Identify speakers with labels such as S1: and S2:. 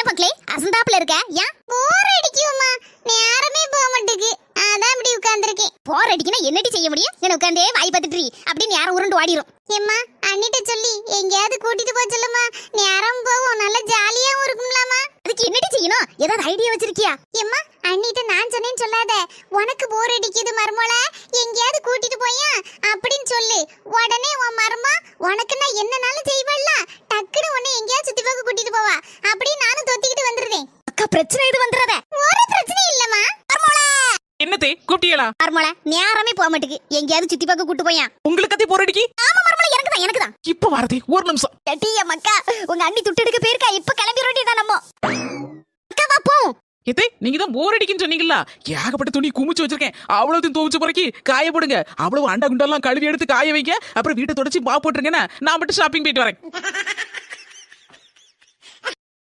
S1: என்ன மக்களே அசந்தாப்புல இருக்க? ஏன்? போர் அடிக்குமா நேரமே போக மாட்டேங்குது. அதான் இப்படி உட்கார்ந்துருக்கேன். போர் அடிக்கினா என்னடி செய்ய முடியும்? என்ன உட்காந்தே வாய் பார்த்துட்டு அப்படின்னு யாரும் உருண்டு ஓடிரும். ஏம்மா அண்ணிட்ட சொல்லி எங்கேயாவது கூட்டிட்டு போக சொல்லுமா நேரம் போவோம் நல்லா ஜாலியாவும் இருக்கும்லாமா அதுக்கு என்னடி செய்யணும்? ஏதாவது ஐடியா வச்சிருக்கியா? ஏம்மா அண்ணிட்ட நான் சொன்னேன்னு சொல்லாத. உனக்கு போர் அடிக்குது மருமோள. எங்கேயாவது கூட்டிட்டு போயா? அப்படின்னு சொல்லு. உடனே உன் மருமா உனக்கு நான் என்னனாலும் பிரச்சனை இது வந்துறத. ஒரு பிரச்சனை இல்லம்மா.
S2: என்னத்தே கூப்பிட்டீங்களா
S1: மருமோள நேரமே போக மாட்டேங்குது எங்கேயாவது சுத்தி பார்க்க கூட்டு போயா.
S2: உங்களுக்கு கத்தி போர் அடிக்கி
S1: ஆமா மருமோள எனக்கு தான் எனக்கு தான்
S2: இப்ப வரதே ஒரு நிமிஷம்.
S1: கட்டிய மக்கா உங்க அண்ணி துட்டு எடுக்க போயிருக்கா? இப்ப கிளம்பி வேண்டியதான் நம்ம? அக்கா வா போ.
S2: எத்தே நீங்க தான் போர் அடிக்குன்னு சொன்னீங்களா ஏகப்பட்ட துணி குமிச்சு வச்சிருக்கேன். அவ்வளவு துவச்சு பிறக்கி காய போடுங்க. அவ்வளவு அண்டா குண்டெல்லாம் கழுவி எடுத்து காய வைக்க அப்புறம் வீட்டை தொடச்சி மா போட்டுருங்கண்ணா நான் மட்டும் ஷாப்பிங் போயிட்டு வரேன்.